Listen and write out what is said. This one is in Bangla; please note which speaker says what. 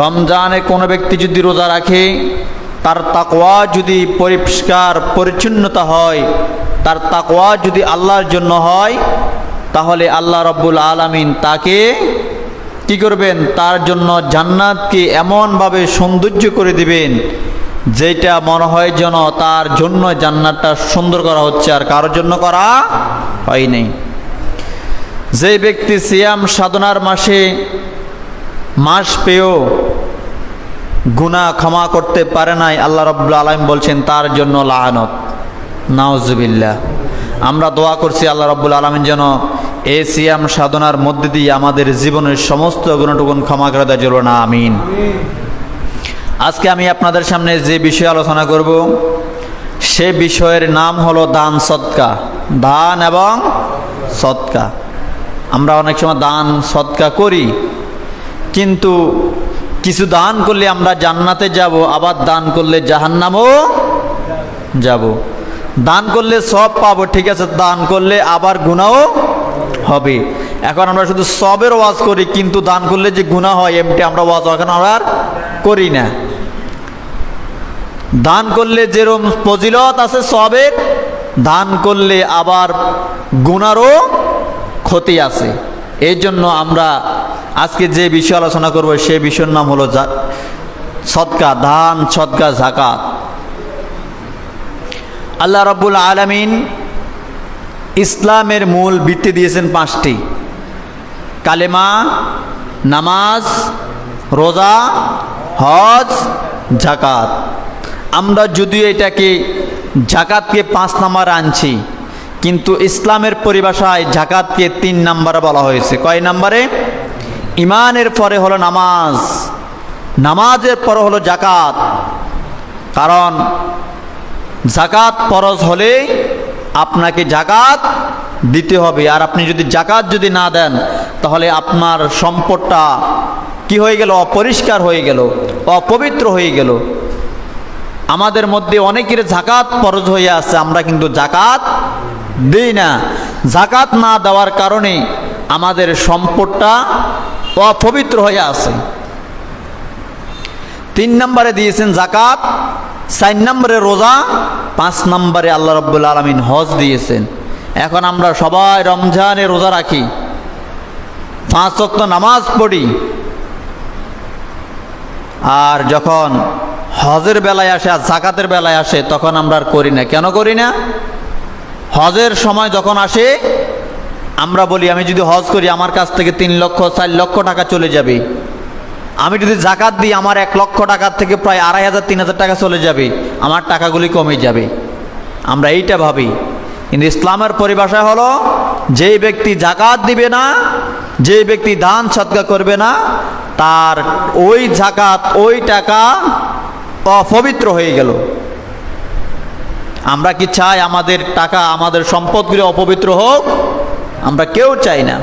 Speaker 1: রমজানে কোনো ব্যক্তি যদি রোজা রাখে, তার তাকওয়া যদি পরিষ্কার, পরিচ্ছন্নতা হয়, তার তাকওয়া যদি আল্লাহর জন্য হয়, তাহলে আল্লাহ রব্বুল আলামিন তাকে কি করবেন? তার জন্য জান্নাতকে এমনভাবে সৌন্দর্য করে দিবেন, যেটা মনে হয় যেন তার জন্য জান্নাতটা সুন্দর করা হচ্ছে আর কারোর জন্য করা হয়নি যে ব্যক্তি সিয়াম সাধনার মাসে মাস পেয়েও গুনাহ ক্ষমা করতে পারে নাই, আল্লাহ রব্লা আলম বলছেন, তার জন্য লাহানত নাওজুবিল্লাহ আমরা দোয়া করছি আল্লাহ রব্বুল আলমিন যেন এ সিয়াম সাধনার মধ্যে দিয়ে আমাদের জীবনের সমস্ত গুণটুকুন ক্ষমা করে দেয় চলো না আমিন। আজকে আমি আপনাদের সামনে যে বিষয়ে আলোচনা করব, সে বিষয়ের নাম হলো দান সৎকা। দান এবং সৎকা। আমরা অনেক সময় দান সৎকা করি, কিন্তু কিছু দান করলে আমরা জান্নাতে যাব, আবার দান করলে জাহান্নামও যাব। দান করলে সব পাবো, ঠিক আছে, দান করলে আবার গুণাও হবে। এখন আমরা শুধু সবের ওয়াজ করি, কিন্তু দান করলে যে গুণা হয় এমটি আমরা ওয়াজ এখন আর করি না। দান করলে যেরম ফজিলত আছে সবের, দান করলে আবার গুণারও ক্ষতি আছে। এই জন্য আমরা আজকে যে বিষয় আলোচনা করব, সে বিষয়ের নাম হলো সদকা, দান, সদকা জাকাত আল্লাহ রাব্বুল আলামিন ইসলামের মূল ভিত্তি দিয়েছেন পাঁচটি। কালেমা, নামাজ, রোজা, হজ জাকাত আমরা যদিও এটাকে জাকাতকে পাঁচ নাম্বার আনছি, কিন্তু ইসলামের পরিভাষায় জাকাতকে তিন নাম্বারে বলা হয়েছে। কয় নাম্বারে? ইমানের পরে হলো নামাজ, নামাজের পরে হলো জাকাত কারণ জাকাত ফরজ হলে আপনাকে জাকাত দিতে হবে। আর আপনি যদি জাকাত যদি না দেন, তাহলে আপনার সম্পদটা কি হয়ে গেল? অপরিষ্কার হয়ে গেল, অপবিত্র হয়ে গেল। আমাদের মধ্যে অনেকের জাকাত ফরজ হয়ে আছে, আমরা কিন্তু জাকাত দিই না। জাকাত না দেওয়ার কারণে আমাদের সম্পদটা অপবিত্র হয়ে আছে। তিন নম্বরে দিয়েছেন জাকাত চার নম্বরে রোজা, পাঁচ নম্বরে আল্লাহ রব্বুল আলমিন হজ দিয়েছেন। এখন আমরা সবাই রমজানে রোজা রাখি, পাঁচ ওয়াক্ত নামাজ পড়ি, আর যখন হজের বেলায় আসে আর জাকাতের বেলায় আসে, তখন আমরা আর করি না। কেন করি না? হজের সময় যখন আসে আমরা বলি, আমি যদি হজ করি, আমার কাছ থেকে তিন লক্ষ, চার লক্ষ টাকা চলে যাবে। আমি যদি জাকাত দিই, আমার এক লক্ষ টাকার থেকে প্রায় আড়াই হাজার, তিন হাজার টাকা চলে যাবে। আমার টাকাগুলি কমে যাবে। আমরা এইটা ভাবি। কিন্তু ইসলামের পরিভাষা হলো, যেই ব্যক্তি জাকাত দিবে না, যেই ব্যক্তি দান সৎকা করবে না, তার ওই জাকাত, ওই টাকা অপবিত্র হয়ে গেল। আমরা কি চাই আমাদের টাকা, আমাদের সম্পদগুলি অপবিত্র হোক? আমরা কেউ চাই না।